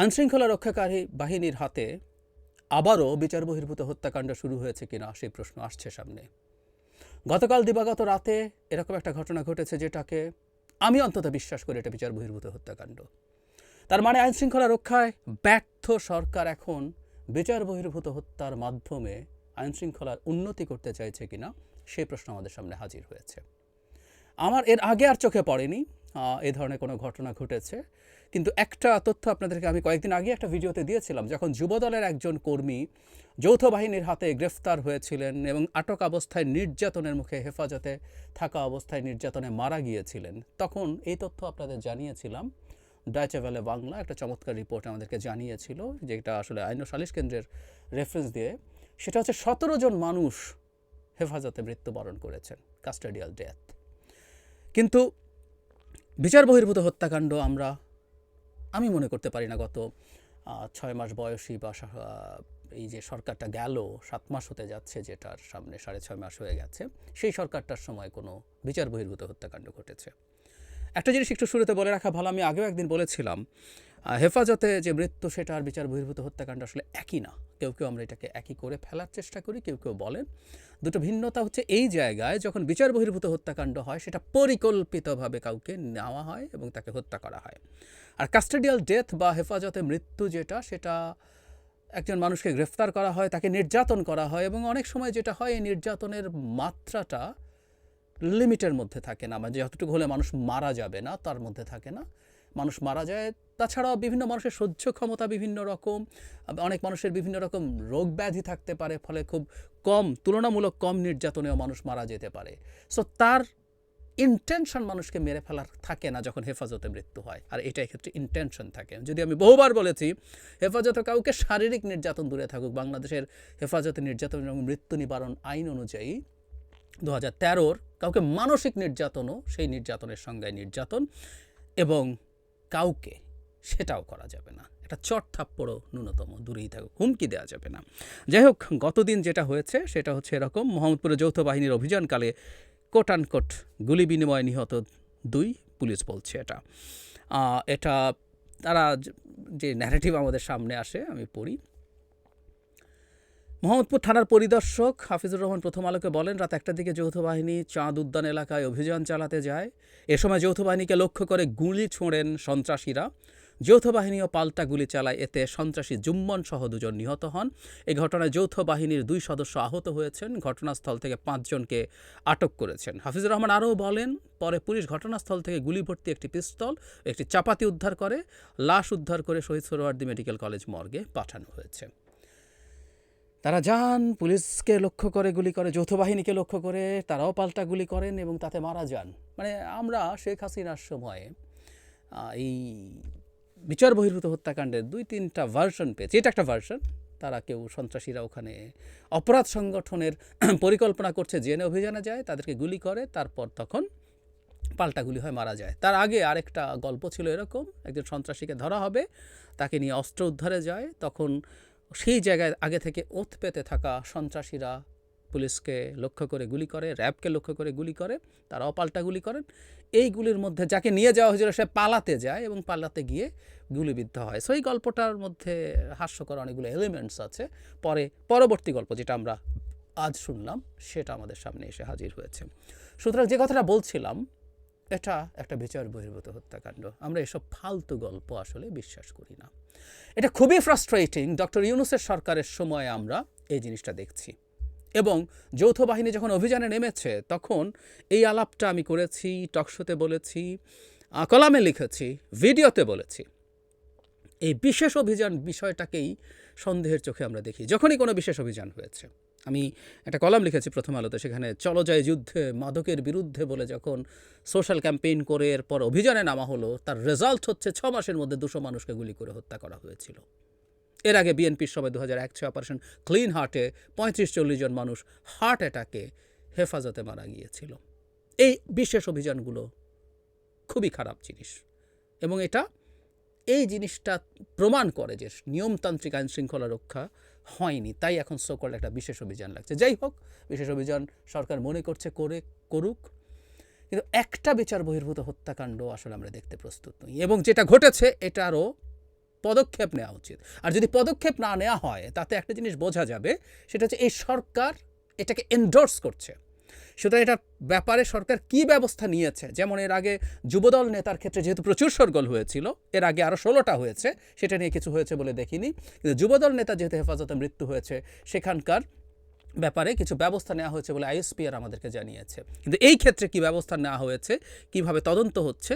আইনশৃঙ্খলা রক্ষাকারী বাহিনীর হাতে আবারও বিচার বহির্ভূত হত্যাকাণ্ড শুরু হয়েছে কিনা সেই প্রশ্ন আসছে সামনে। গতকাল দিবাগত রাতে এরকম একটা ঘটনা ঘটেছে যেটাকে আমি অন্তত বিশ্বাস করি এটা বিচার বহির্ভূত হত্যাকাণ্ড। তার মানে আইনশৃঙ্খলা রক্ষায় ব্যর্থ সরকার এখন বিচার বহির্ভূত হত্যার মাধ্যমে আইনশৃঙ্খলার উন্নতি করতে চাইছে কিনা সেই প্রশ্ন আমাদের সামনে হাজির হয়েছে। আমার এর আগে আর চোখে পড়েনি এ ধরনের কোনো ঘটনা ঘটেছে। কিন্তু একটা তথ্য আপনাদেরকে আমি কয়েকদিন আগে একটা ভিডিওতে দিয়েছিলাম, যখন যুবদলের একজন কর্মী যৌথ বাহিনীর হাতে গ্রেফতার হয়েছিলেন এবং আটক অবস্থায় নির্যাতনের মুখে হেফাজতে থাকা অবস্থায় নির্যাতনে মারা গিয়েছিলেন। তখন এই তথ্য আপনাদের জানিয়েছিলাম। ডাইচে ভ্যালে বাংলা একটা চমৎকার রিপোর্ট আমাদেরকে জানিয়েছিল, যেটা আসলে আইন সালিশ কেন্দ্রের রেফারেন্স দিয়ে। সেটা হচ্ছে সতেরো জন মানুষ হেফাজতে মৃত্যুবরণ করেছেন কাস্টাডিয়াল ডেথ কিন্তু বিচার বহির্ভূত হত্যাকাণ্ড আমরা আমি মনে করতে পারি না গত ছয় মাস বয়সী বা এই যে সরকারটা গেল, সাত মাস হতে যাচ্ছে যেটার সামনে সাড়ে ছয় মাস হয়ে গেছে, সেই সরকারটার সময় কোনো বিচার বহির্ভূত হত্যাকাণ্ড ঘটেছে। একটা জিনিস একটু শুরুতে বলে রাখা ভালো, আমি আগেও একদিন বলেছিলাম হেফাজতে যে মৃত্যু সেটা আর বিচার বহির্ভূত হত্যাকাণ্ড আসলে একই না। কেউ কেউ আমরা এটাকে একই করে ফেলার চেষ্টা করি, কেউ কেউ বলেন। দুটো ভিন্নতা হচ্ছে এই জায়গায় যখন বিচার বহির্ভূত হত্যাকাণ্ড হয়, সেটা পরিকল্পিতভাবে কাউকে নেওয়া হয় এবং তাকে হত্যা করা হয়। আর কাস্টাডিয়াল ডেথ বা হেফাজতে মৃত্যু যেটা, সেটা একজন মানুষকে গ্রেফতার করা হয়, তাকে নির্যাতন করা হয় এবং অনেক সময় যেটা হয়, এই নির্যাতনের মাত্রাটা লিমিটের মধ্যে থাকে না। মানে যতটুকু হলে মানুষ মারা যাবে না, তার মধ্যে থাকে না। মানুষ মারা যায়, তাছাড়াও বিভিন্ন মানুষের সহ্য ক্ষমতা বিভিন্ন রকম, অনেক মানুষের বিভিন্ন রকম রোগ ব্যাধি থাকতে পারে, ফলে খুব কম, তুলনামূলক কম নির্যাতনেও মানুষ মারা যেতে পারে। সো তার ইন্টেনশন মানুষকে মেরে ফেলার থাকে না যখন হেফাজতে মৃত্যু হয়। আর এটা ক্ষেত্রে ইন্টেনশন থাকে। যদি আমি বহুবার বলেছি, হেফাজতে কাউকে শারীরিক নির্যাতন দূরে থাকুক, বাংলাদেশের হেফাজতে নির্যাতন এবং মৃত্যু নিবারণ আইন অনুযায়ী দু হাজার তেরোর কাউকে মানসিক নির্যাতনও সেই নির্যাতনের সংজ্ঞায় নির্যাতন এবং কাউকে সেটাও করা যাবে না। এটা চট থাপ্পড়ও ন্যূনতম, দূরেই থাকুক, হুমকি দেওয়া যাবে না। যাই হোক, গতদিন যেটা হয়েছে সেটা হচ্ছে এরকম। মোহাম্মদপুরে যৌথ বাহিনীর অভিযানকালে কোট কোট গুলি বিনিময়ে নিহত দুই পুলিশ বলছে এটা। এটা তারা যে ন্যারেটিভ আমাদের সামনে আসে, আমি পড়ি। মোহাম্মদপুর থানার পরিদর্শক হাফিজুর রহমান প্রথম আলোকে বলেন, রাত একটার দিকে যৌথ বাহিনী চাঁদ উদ্যান এলাকায় অভিযান চালাতে যায়। এ সময় যৌথ বাহিনীকে লক্ষ্য করে গুলি ছোঁড়েন সন্ত্রাসীরা। যৌথ বাহিনীও পাল্টা গুলি চালায় এতে সন্ত্রাসী জুম্মন সহ দুজন নিহত হন। এই ঘটনায় যৌথ বাহিনীর দুই সদস্য আহত হয়েছেন। ঘটনাস্থল থেকে পাঁচজনকে আটক করেছেন। হাফিজুর রহমান আরও বলেন, পরে পুলিশ ঘটনাস্থল থেকে গুলি ভর্তি একটি পিস্তল, একটি চাপাতি উদ্ধার করে, লাশ উদ্ধার করে শহীদ সোহরাওয়ার্দী মেডিকেল কলেজ মর্গে পাঠানো হয়েছে। তারা যান, পুলিশকে লক্ষ্য করে গুলি করে যৌথ বাহিনীকে লক্ষ্য করে, তারাও পাল্টা গুলি করেন এবং তাতে মারা যান। মানে আমরা শেখ হাসিনার সময়ে এই বিচার বহির্ভূত হত্যাকাণ্ডের দুই তিনটা ভার্সন পেয়েছে। এটা একটা ভার্সন তারা কেউ সন্ত্রাসীরা ওখানে অপরাধ সংগঠনের পরিকল্পনা করছে, জেনে অভিযানে যায়, তাদেরকে গুলি করে, তারপর তখন পাল্টা গুলি হয় মারা যায়। তার আগে আরেকটা গল্প ছিল এরকম, একজন সন্ত্রাসীকে ধরা হবে, তাকে নিয়ে অস্ত্র উদ্ধারে যায়, তখন সেই জায়গায় আগে থেকে ওত পেতে থাকা সন্ত্রাসীরা পুলিশকে লক্ষ্য করে গুলি করে, র্যাবকে লক্ষ্য করে গুলি করে, তারাও পাল্টা গুলি করেন। এই গুলির মধ্যে যাকে নিয়ে যাওয়া হয়েছিল, সে পালাতে যায় এবং পালাতে গিয়ে গুলিবিদ্ধ হয়। সো এই গল্পটার মধ্যে হাস্যকর অনেকগুলো এলিমেন্টস আছে। পরে, পরবর্তী গল্প যেটা আমরা আজ শুনলাম, সেটা আমাদের সামনে এসে হাজির হয়েছে। সুতরাং যে কথাটা বলছিলাম, এটা একটা বিচার বহির্ভূত হত্যাকাণ্ড। আমরা এসব ফালতু গল্প আসলে বিশ্বাস করি না। এটা খুবই ফ্রাস্ট্রেটিং ডক্টর ইউনুসের সরকারের সময় আমরা এই জিনিসটা দেখছি। এবং যৌথ বাহিনী যখন অভিযানে নেমেছে, তখন এই আলাপটা আমি করেছি টকশোতে বলেছি কলামে লিখেছি, ভিডিওতে বলেছি। এই বিশেষ অভিযান বিষয়টাকেই সন্দেহের চোখে আমরা দেখি, যখনই কোনো বিশেষ অভিযান হয়েছে। আমি একটা কলাম লিখেছি প্রথম আলোতে, সেখানে চলো যায় যুদ্ধে, মাদকের বিরুদ্ধে বলে যখন সোশ্যাল ক্যাম্পেইন করে এরপর অভিযানে নামা হলো, তার রেজাল্ট হচ্ছে ছ মাসের মধ্যে দুশো মানুষকে গুলি করে হত্যা করা হয়েছিল। এর আগে বিএনপির সময় দু হাজার এক ছয় অপারেশন ক্লিন হার্টে পঁয়ত্রিশ চল্লিশ জন মানুষ হার্ট অ্যাটাকে হেফাজতে মারা গিয়েছিল। এই বিশেষ অভিযানগুলো খুবই খারাপ জিনিস এবং এটা এই জিনিসটা প্রমাণ করে যে নিয়মতান্ত্রিক আইন শৃঙ্খলা রক্ষা হয়নি। তাই এখন সকল একটা বিশেষ অভিযান লাগছে। যাই হোক, বিশেষ অভিযান সরকার মনে করছে করে, করুক। কিন্তু একটা বিচার বহির্ভূত হত্যাকাণ্ড আসলে আমরা দেখতে প্রস্তুত নই। এবং যেটা ঘটেছে এটারও পদক্ষেপ নেওয়া উচিত। আর যদি পদক্ষেপ না নেওয়া হয়, তাতে একটা জিনিস বোঝা যাবে, সেটা হচ্ছে এই সরকার এটাকে এন্ডোর্স করছে। সুতরাং এটার ব্যাপারে সরকার কি ব্যবস্থা নিয়েছে? যেমন এর আগে যুবদল নেতার ক্ষেত্রে যেহেতু প্রচুর সরগোল হয়েছিল, এর আগে আরও ষোলোটা হয়েছে, সেটা নিয়ে কিছু হয়েছে বলে দেখিনি। কিন্তু যুবদল নেতা যেহেতু হেফাজতে মৃত্যু হয়েছে, সেখানকার ব্যাপারে কিছু ব্যবস্থা নেওয়া হয়েছে বলে আইএসপিআর আমাদেরকে জানিয়েছে। কিন্তু এই ক্ষেত্রে কি ব্যবস্থা নেওয়া হয়েছে? কীভাবে তদন্ত হচ্ছে?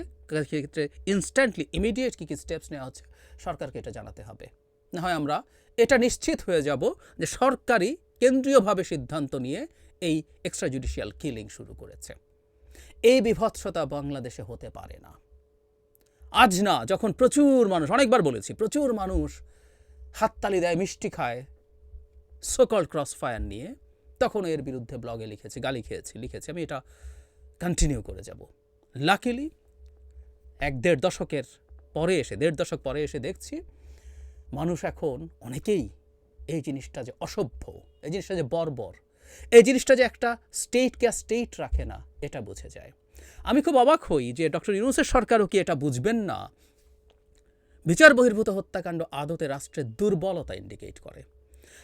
ক্ষেত্রে ইনস্ট্যান্টলি ইমিডিয়েট কী কী স্টেপস নেওয়া হচ্ছে? সরকারকে এটা জানাতে হবে। না হয় আমরা এটা নিশ্চিত হয়ে যাব যে সরকারি কেন্দ্রীয়ভাবে সিদ্ধান্ত নিয়ে এই এক্সট্রা জুডিশিয়াল কিলিং শুরু করেছে। এই বিভৎসতা বাংলাদেশে হতে পারে না। আজ না, যখন প্রচুর মানুষ, অনেকবার বলেছি, প্রচুর মানুষ হাততালি দেয়, মিষ্টি খায় সোকল ক্রস ফায়ার নিয়ে, তখন এর বিরুদ্ধে ব্লগে লিখেছি, গালি খেয়েছি, লিখেছি, আমি এটা কন্টিনিউ করে যাব। লাকিলি এক দেড় দশকের পরে এসে, দেড় দশক পরে এসে দেখছি, মানুষ এখন অনেকেই এই জিনিসটা যে অসভ্য, এই জিনিসটা যে বর্বর এই জিনিসটা যে একটা স্টেটকে স্টেট রাখে না, এটা বুঝে যায়। আমি খুব অবাক হই যে ডক্টর ইউনুসের সরকারও কি এটা বুঝবেন না? বিচার বহির্ভূত হত্যাকাণ্ড আদতে রাষ্ট্রের দুর্বলতা ইন্ডিকেট করে।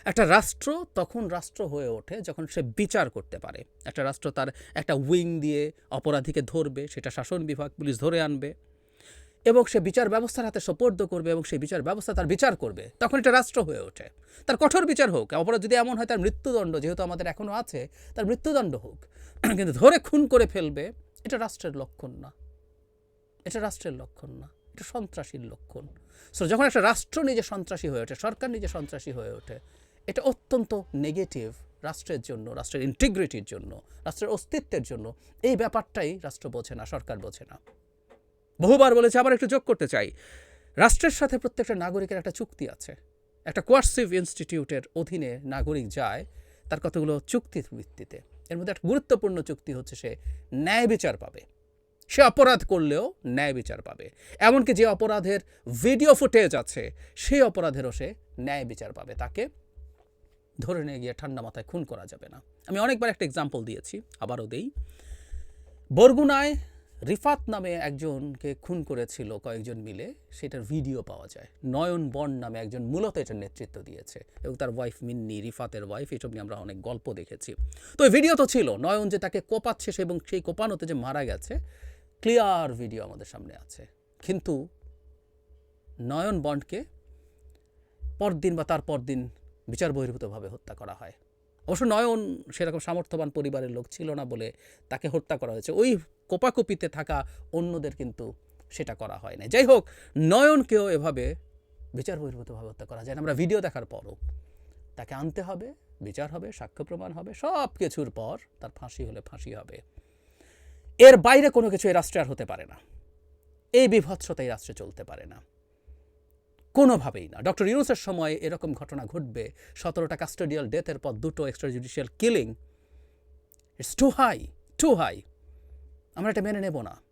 একটা রাষ্ট্র তখন রাষ্ট্র হয়ে ওঠে যখন সে বিচার করতে পারে। একটা রাষ্ট্র তার একটা উইং দিয়ে অপরাধীকে ধরবে, সেটা শাসন বিভাগ, পুলিশ ধরে আনবে। এবং সে বিচার ব্যবস্থার হাতে সোপর্দ করবে এবং সেই বিচার ব্যবস্থা তার বিচার করবে। তখন এটা রাষ্ট্র হয়ে ওঠে। তার কঠোর বিচার হোক, অপরাধ যদি এমন হয় তার মৃত্যুদণ্ড, যেহেতু আমাদের এখনও আছে, তার মৃত্যুদণ্ড হোক, কিন্তু ধরে খুন করে ফেলবে, এটা রাষ্ট্রের লক্ষণ না। এটা রাষ্ট্রের লক্ষণ না। এটা সন্ত্রাসীর লক্ষণ। সো যখন একটা রাষ্ট্র নিজে সন্ত্রাসী হয়ে ওঠে, সরকার নিজে সন্ত্রাসী হয়ে ওঠে, এটা অত্যন্ত নেগেটিভ রাষ্ট্রের জন্য, রাষ্ট্রের ইন্টিগ্রিটির জন্য, রাষ্ট্রের অস্তিত্বের জন্য। এই ব্যাপারটাই রাষ্ট্র বোঝে না, সরকার বোঝে না। বহুবার বলেছে, আবার একটু যোগ করতে চাই। রাষ্ট্রের সাথে প্রত্যেকটা নাগরিকের একটা চুক্তি আছে। একটা কোয়ার্সিভ ইনস্টিটিউটের অধীনে নাগরিক যায়, তার কতগুলো চুক্তির ভিত্তিতে। এর মধ্যে একটা গুরুত্বপূর্ণ চুক্তি হচ্ছে সে ন্যায় বিচার পাবে। সে অপরাধ করলেও ন্যায় বিচার পাবে। এমনকি যে অপরাধের ভিডিও ফুটেজ আছে, সেই অপরাধেরও সে ন্যায় বিচার পাবে। তাকে ধরে নিয়ে গিয়ে ঠান্ডা মাথায় খুন করা যাবে না। আমি অনেকবার একটা এক্সাম্পল দিয়েছি, আবারও দেই। বরগুনায় রিফাত নামে একজনকে খুন করেছিল কয়েকজন মিলে, সেটার ভিডিও পাওয়া যায়। নয়ন বন নামে একজন মূলত এটার নেতৃত্ব দিয়েছে, এবং তার ওয়াইফ মিন্নি, রিফাতের ওয়াইফ এসব নিয়ে আমরা অনেক গল্প দেখেছি। তো ভিডিও তো ছিল, নয়ন যে তাকে কোপাচ্ছে, সে এবং সেই কোপানোতে যে মারা গেছে ক্লিয়ার ভিডিও আমাদের সামনে আছে। কিন্তু নয়ন বন্ডকে পরদিন বা তার পরদিন বিচার বহির্ভূতভাবে হত্যা করা হয়। অবশ্য নয়ন সেরকম সামর্থ্যবান পরিবারের লোক ছিল না বলে তাকে হত্যা করা হয়েছে। ওই কোপাকুপিতে থাকা অন্যদের কিন্তু সেটা করা হয় না। যাই হোক নয়নকেও এভাবে বিচার বহির্ভূতভাবে হত্যা করা যায় না। আমরা ভিডিও দেখার পরও তাকে আনতে হবে, বিচার হবে, সাক্ষ্য প্রমাণ হবে সব কিছুর পর তার ফাঁসি হলে ফাঁসি হবে। এর বাইরে কোনো কিছু এই রাষ্ট্রে আর হতে পারে না। এই বিভৎসতা এই রাষ্ট্রে চলতে পারে না। কোনোভাবেই না। ডক্টর ইউনুসের সময় এরকম ঘটনা ঘটবে। সতেরোটা কাস্টোডিয়াল ডেথের পর দুটো extra judicial killing it's too high too high আমরা এটা মেনে নেব না।